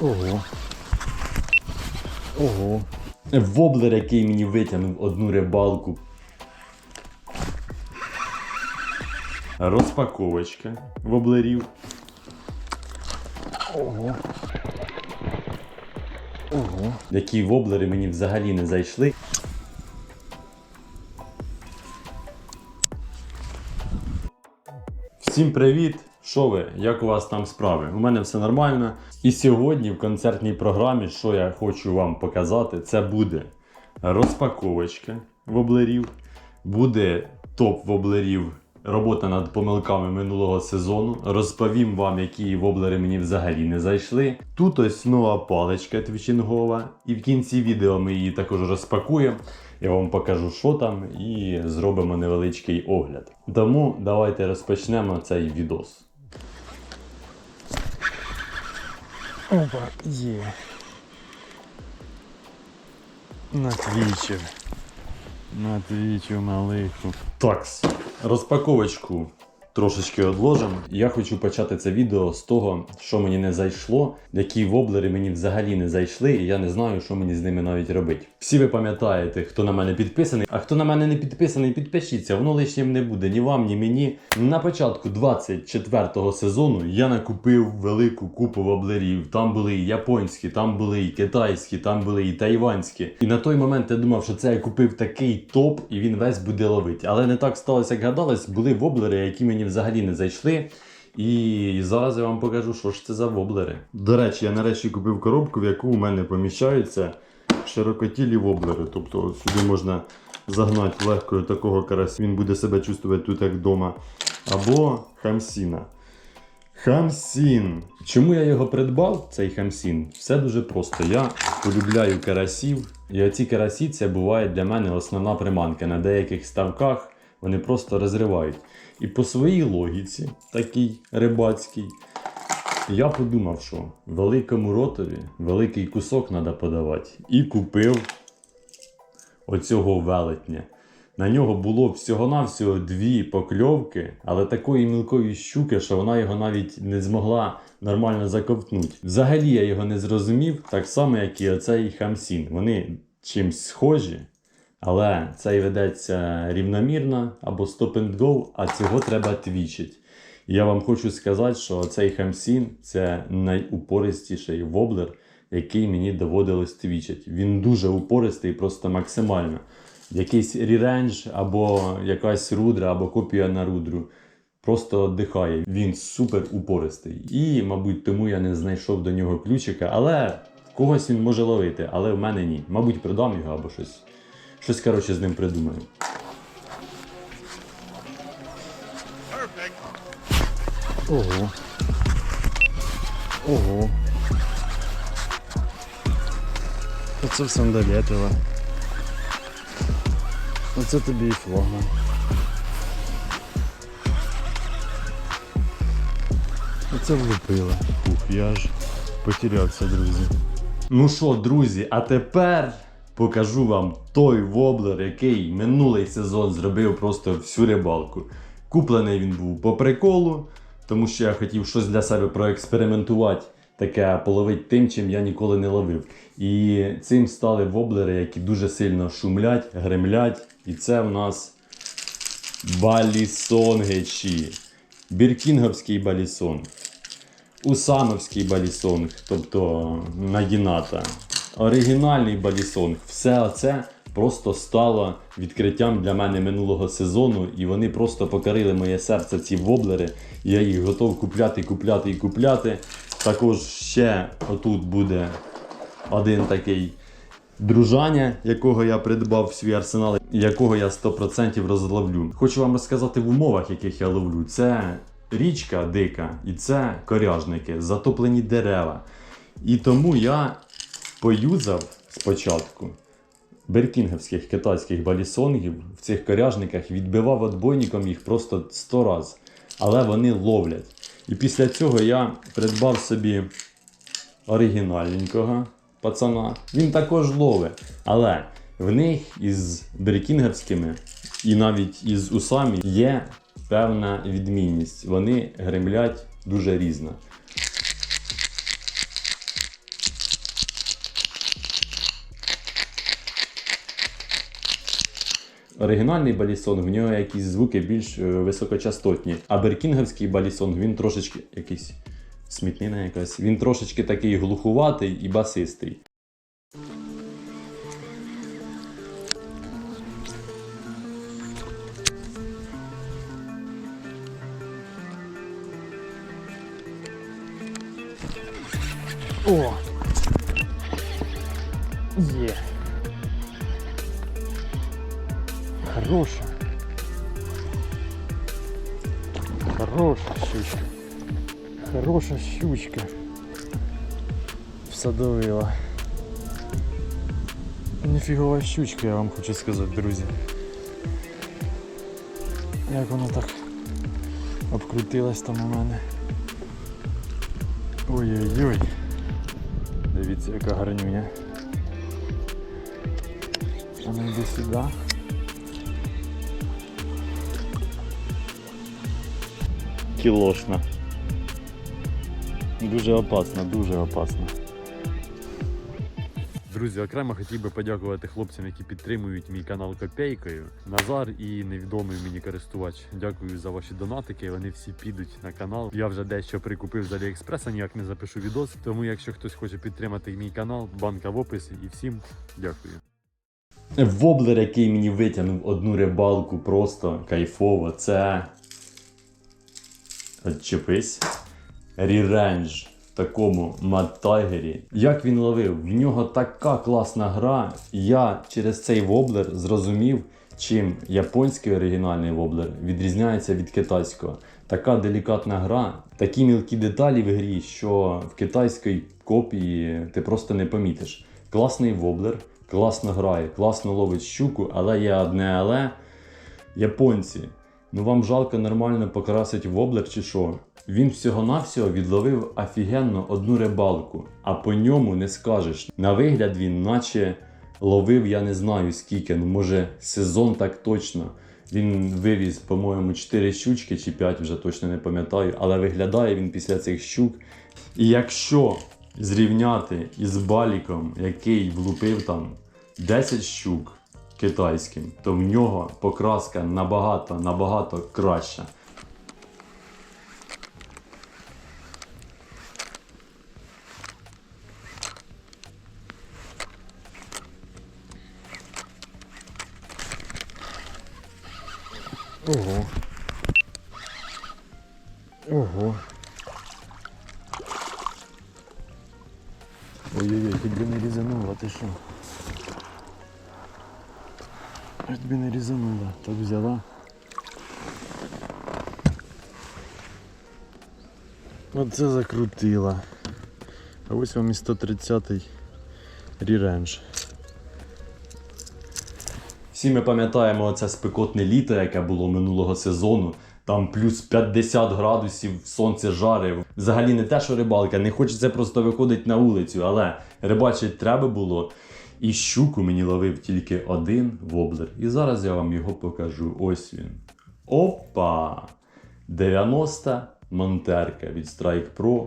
Ого. Ого. Воблер, який мені витягнув одну рибалку. Розпаковочка воблерів. Ого. Ого. Які воблери мені взагалі не зайшли. Всім привіт! Що ви? Як у вас там справи? У мене все нормально. І сьогодні в концертній програмі, що я хочу вам показати, це буде розпаковочка воблерів, буде топ воблерів, робота над помилками минулого сезону. Розповім вам, які воблери мені взагалі не зайшли. Тут ось нова паличка твічингова, і в кінці відео ми її також розпакуємо. Я вам покажу, що там, і зробимо невеличкий огляд. Тому давайте розпочнемо цей відос. Опа, є. Натвічив. Натвічив малиху. Такс, розпаковочку трошечки odложимо. Я хочу почати це відео з того, що мені не зайшло, які воблери мені взагалі не зайшли, і я не знаю, що мені з ними навіть робити. Всі ви пам'ятаєте, хто на мене підписаний, а хто на мене не підписаний, підпишіться, воно лишнім не буде ні вам, ні мені. На початку 24-го сезону я накупив велику купу воблерів. Там були і японські, там були і китайські, там були і тайванські. І на той момент я думав, що це я купив такий топ, і він весь буде ловити. Але не так сталося, як гадалось. Були воблери, які мені взагалі не зайшли. І зараз я вам покажу, що ж це за воблери. До речі, я нарешті купив коробку, в яку у мене поміщаються широкотілі воблери. Тобто сюди можна загнати легко такого карася, він буде себе чувствувати тут як вдома. Або хамсіна. Хамсін. Чому я його придбав, цей хамсін? Все дуже просто. Я полюбляю карасів. І оці карасі це буває для мене основна приманка. На деяких ставках вони просто розривають. І по своїй логіці, такій рибацькій, я подумав, що великому ротові великий кусок треба подавати. І купив оцього велетня. На нього було всього-навсього дві покльовки, але такої мілкої щуки, що вона його навіть не змогла нормально заковтнути. Взагалі я його не зрозумів, так само, як і оцей хамсін. Вони чимсь схожі, але цей ведеться рівномірно або stop and go, а цього треба твічить. Я вам хочу сказати, що цей хамсін це найупористіший воблер, який мені доводилось твічити. Він дуже упористий, просто максимально. Якийсь рірендж, або якась рудра, або копія на рудру. Просто дихає. Він супер упористий. І, мабуть, тому я не знайшов до нього ключика, але когось він може ловити, але в мене ні. Мабуть, продам його або щось. Щось, коротше, з ним придумаю. Ого. Ого. Оце все долетіло. Оце тобі і флагман. Оце влупило. Ух, я ж потерявся, друзі. Ну що, друзі, а тепер покажу вам той воблер, який минулий сезон зробив просто всю рибалку. Куплений він був по приколу, тому що я хотів щось для себе проекспериментувати, таке половити тим, чим я ніколи не ловив. І цим стали воблери, які дуже сильно шумлять, гремлять. І це в нас балісонгечі. Біркінговський балісонг. Усановський балісонг, тобто нагіната. Оригінальний балісонг. Все це просто стало відкриттям для мене минулого сезону, і вони просто покорили моє серце, ці воблери. Я їх готов купляти, купляти і купляти. Також ще отут буде один такий дружання, якого я придбав в свій арсенал, якого я 100% розловлю. Хочу вам розказати в умовах, яких я ловлю. Це річка дика, і це коряжники, затоплені дерева. І тому я поюзав спочатку беркінгівських китайських балісонгів в цих коряжниках, відбивав отбойником їх просто 100 раз. Але вони ловлять. І після цього я придбав собі оригінальненького пацана. Він також ловить. Але в них із беркінгерськими і навіть із усами є певна відмінність. Вони гремлять дуже різно. Оригінальний балісонг, в нього якісь звуки більш е, високочастотні. А беркінговський балісонг, він трошечки якийсь смітнина якась. Він трошечки такий глухуватий і басистий. О! Є. Хороша. Хороша щучка. Хороша щучка. Всадовила. Ніфігова щучка, я вам хочу сказати, друзі. Як воно так обкрутилось там у мене. Ой-ой-ой. Дивіться, яка гарнюня. А ну йди сюди. Кілошна. Дуже опасно, дуже опасно. Друзі, окремо хотів би подякувати хлопцям, які підтримують мій канал Копейкою. Назар і невідомий мені користувач. Дякую за ваші донатики. Вони всі підуть на канал. Я вже дещо прикупив з Аліекспреса, ніяк не запишу відос. Тому, якщо хтось хоче підтримати мій канал, банка в описі і всім дякую. Воблер, який мені витягнув одну рибалку, просто кайфово. Це. Отчепись. Ріренж в такому мадтайгері. Як він ловив? В нього така класна гра. Я через цей воблер зрозумів, чим японський оригінальний воблер відрізняється від китайського. Така делікатна гра, такі мілкі деталі в грі, що в китайській копії ти просто не помітиш. Класний воблер, класно грає, класно ловить щуку, але є одне але. Японці, ну вам жалко нормально покрасить воблер чи що? Він всього-навсього відловив офігенно одну рибалку, а по ньому не скажеш. На вигляд він наче ловив, я не знаю скільки, ну може сезон так точно. Він вивіз, по-моєму, 4 щучки чи 5, вже точно не пам'ятаю, але виглядає він після цих щук. І якщо зрівняти із баліком, який влупив там 10 щук китайським, то в нього покраска набагато набагато краща. Ого. Ого. Ой-ой-ой, хоч би не різанула, ти що? Хоч би не різанула, так взяла. Оце закрутила. А ось вам і 130-й ріренж. Всі ми пам'ятаємо це спекотне літо, яке було минулого сезону. Там плюс 50 градусів, сонце жарив. Взагалі не те, що рибалка, не хочеться просто виходити на вулицю, але рибачить треба було. І щуку мені ловив тільки один воблер. І зараз я вам його покажу. Ось він. Опа! 90 монтерка від Strike Pro.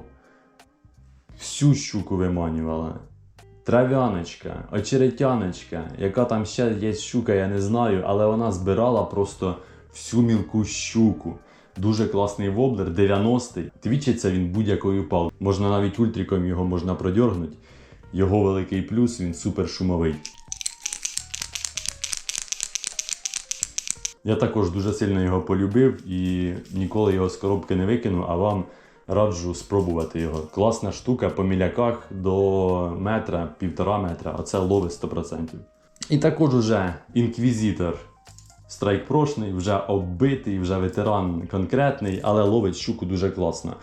Всю щуку виманювала. Трав'яночка, очеретяночка, яка там ще є щука, я не знаю, але вона збирала просто всю мілку щуку. Дуже класний воблер, 90-й. Твічиться він будь-якою палкою. Можна навіть ультриком його можна продьоргнути. Його великий плюс, він супер шумовий. Я також дуже сильно його полюбив і ніколи його з коробки не викину, а вам раджу спробувати його. Класна штука по міляках до метра, півтора метра, а це ловить 100%. І також уже інквізитор страйк прошний, вже оббитий, вже ветеран конкретний, але ловить щуку дуже класно.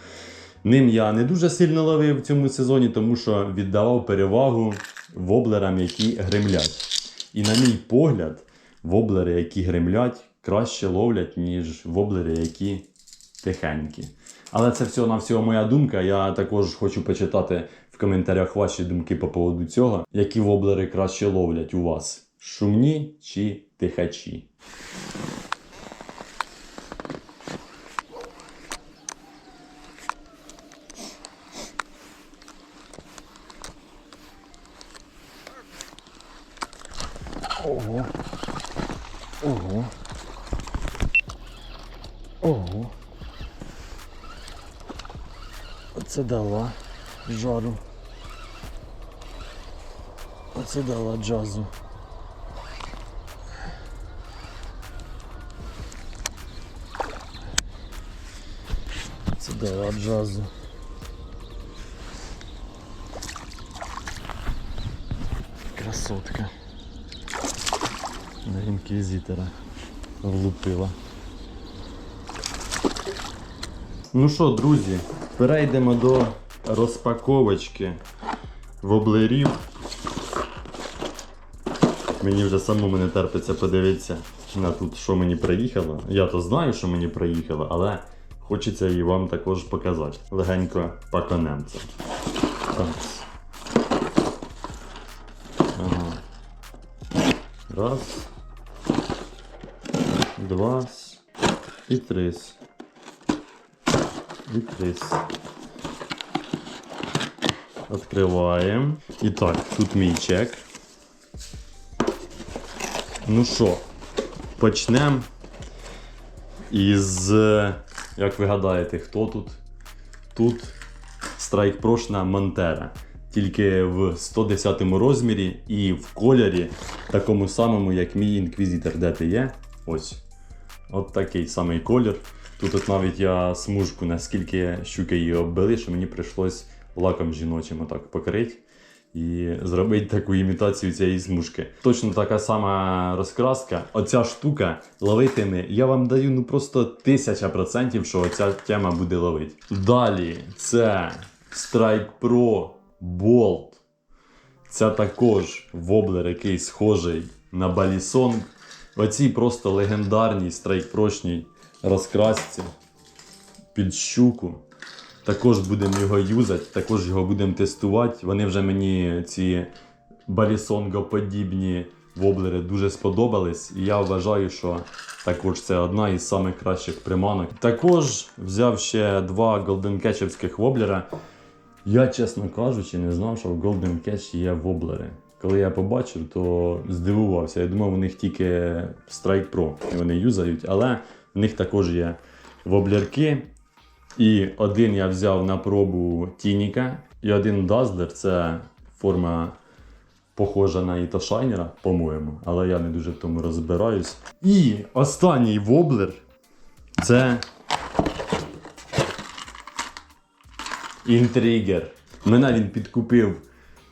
Ним я не дуже сильно ловив в цьому сезоні, тому що віддавав перевагу воблерам, які гремлять. І на мій погляд, воблери, які гремлять, краще ловлять, ніж воблери, які тихенькі. Але це всього на всього моя думка. Я також хочу почитати в коментарях ваші думки по поводу цього. Які воблери краще ловлять у вас? Шумні чи тихачі? Ого. Ого. Ого. Оце дала жару. Оце дала джазу. Це дала джазу. Красотка. На інквізитора влупила. Ну що, друзі, перейдемо до розпаковочки воблерів. Мені вже самому не терпиться подивитися на тут, що мені приїхало. Я то знаю, що мені приїхало, але хочеться і вам також показати. Легенько паканем це. Ага. Раз. Два. І три. Відкрись. Відкриваємо. І так, тут мій чек. Ну що, почнемо із. Як ви гадаєте, хто тут? Тут Proshna Montera. Тільки в 110 розмірі і в кольорі, такому самому, як мій інквізитор. Де ти є? Ось. От такий самий колір. Тут от навіть я смужку, наскільки щуки її оббили, що мені прийшлось лаком жіночим отак покрити і зробити таку імітацію цієї смужки. Точно така сама розкраска. Оця штука ловитиме. Я вам даю ну просто тисяча процентів, що оця тема буде ловити. Далі це Strike Pro Bolt. Це також воблер, який схожий на Балісон. Оці просто легендарні страйкпрочній розкрасці під щуку. Також будемо його юзати, також його будемо тестувати. Вони вже мені ці балісонгоподібні воблери дуже сподобались. І я вважаю, що також це одна із самих кращих приманок. Також взяв ще два голденкетчівських воблера. Я, чесно кажучи, не знав, що в Golden Catch є воблери. Коли я побачив, то здивувався. Я думав, у них тільки Strike Pro і вони юзають, але в них також є воблерки. І один я взяв на пробу Тініка, і один Dazzler це форма похожа на Іто Шайнера, по-моєму, але я не дуже в тому розбираюсь. І останній воблер це Інтригер. Мене він підкупив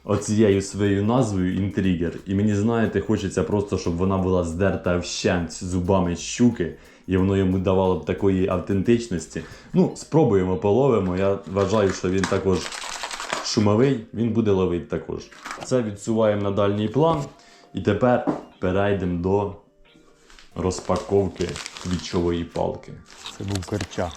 оцією своєю назвою Інтригер. І мені, знаєте, хочеться просто, щоб вона була здерта вщент зубами щуки, і воно йому давало б такої автентичності. Ну, спробуємо, половимо. Я вважаю, що він також шумовий, він буде ловити також. Це відсуваємо на дальній план. І тепер перейдемо до розпаковки квічової палки. Це був корча.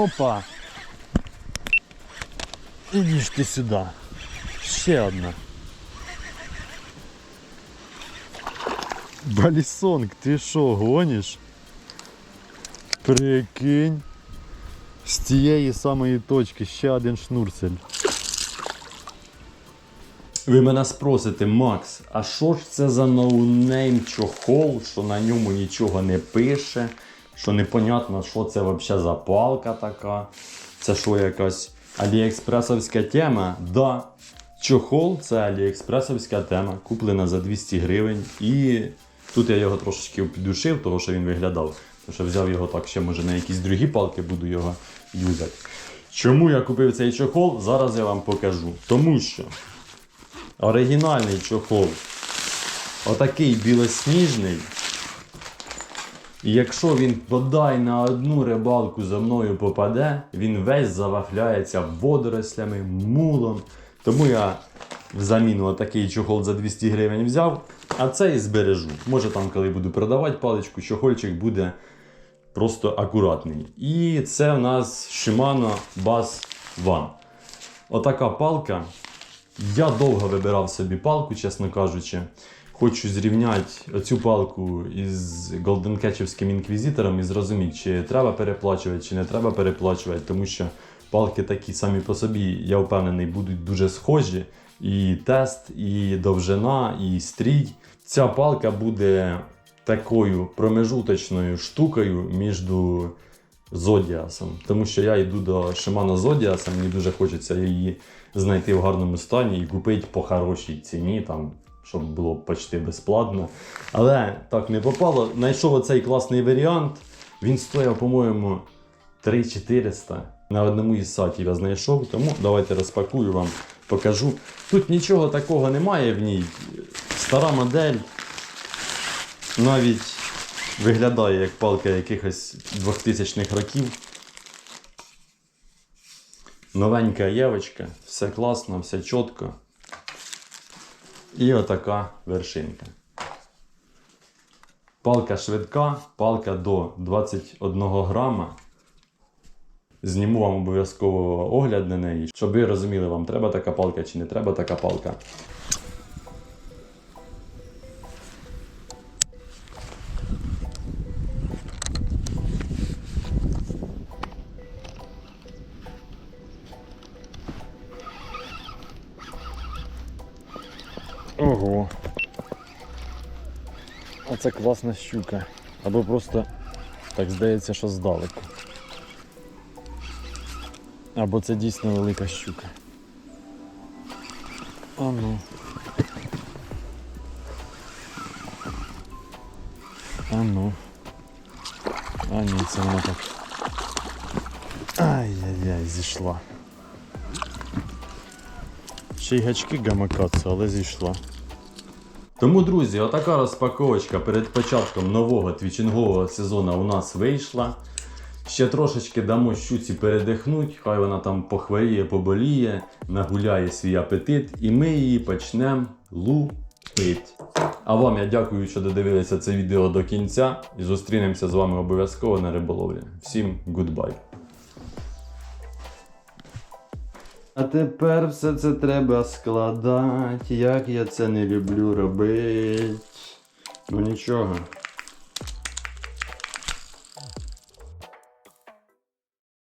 Опа! Іди ж ти сюди. Ще одна. Балісонг, ти що, гониш? Прикинь. З тієї самої точки ще один шнурцель. Ви мене спросите, Макс, а що ж це за ноунейм чохол, що на ньому нічого не пише, що непонятно, що це взагалі за палка така. Це що якась аліекспресовська тема? Да. Чохол це аліекспресовська тема, куплена за 200 гривень. І тут я його трошечки піддушив, тому що він виглядав. Тому що взяв його так, ще може на якісь другі палки буду його юзати. Чому я купив цей чохол? Зараз я вам покажу. Тому що оригінальний чохол. Отакий білосніжний. І якщо він бодай на одну рибалку за мною попаде, він весь завахляється водорослями, мулом. Тому я в заміну отакий чохол за 200 гривень взяв, а цей збережу. Може там, коли буду продавати паличку, чохольчик буде просто акуратний. І це в нас Shimano Bass One. Отака палка. Я довго вибирав собі палку, чесно кажучи. Хочу зрівняти оцю палку із голденкетчівським інквізитором і зрозуміти, чи треба переплачувати, чи не треба переплачувати, тому що палки такі самі по собі, я впевнений, будуть дуже схожі. І тест, і довжина, і стрій. Ця палка буде такою промежуточною штукою між Зодіасом. Тому що я йду до Shimano Zodias, мені дуже хочеться її знайти в гарному стані і купити по хорошій ціні, там, щоб було почти безплатно. Але так не попало. Знайшов оцей класний варіант. Він стояв, по-моєму, 3400 на одному із сайтів я знайшов, тому давайте розпакую вам, покажу. Тут нічого такого немає в ній. Стара модель навіть виглядає як палка якихось 2000-х років. Новенька євочка, все класно, все чітко. І отака вершинка. Палка швидка, палка до 21 грама. Зніму вам обов'язково огляд на неї, щоб ви розуміли, вам треба така палка чи не треба така палка. Оце класна щука. Або просто так здається, що здалеку. Або це дійсно велика щука. А ну. А ну. А ні, це вона так. Ай-яй-яй, зійшла. Ще й гачки гамакаться, але зійшла. Тому, друзі, отака розпаковочка перед початком нового твічингового сезону у нас вийшла. Ще трошечки дамо щуці передихнуть, хай вона там похворіє, поболіє, нагуляє свій апетит, і ми її почнемо лупити. А вам я дякую, що додивилися це відео до кінця і зустрінемося з вами обов'язково на риболовлі. Всім гудбай! А тепер все це треба складати, як я це не люблю робити. Ну нічого,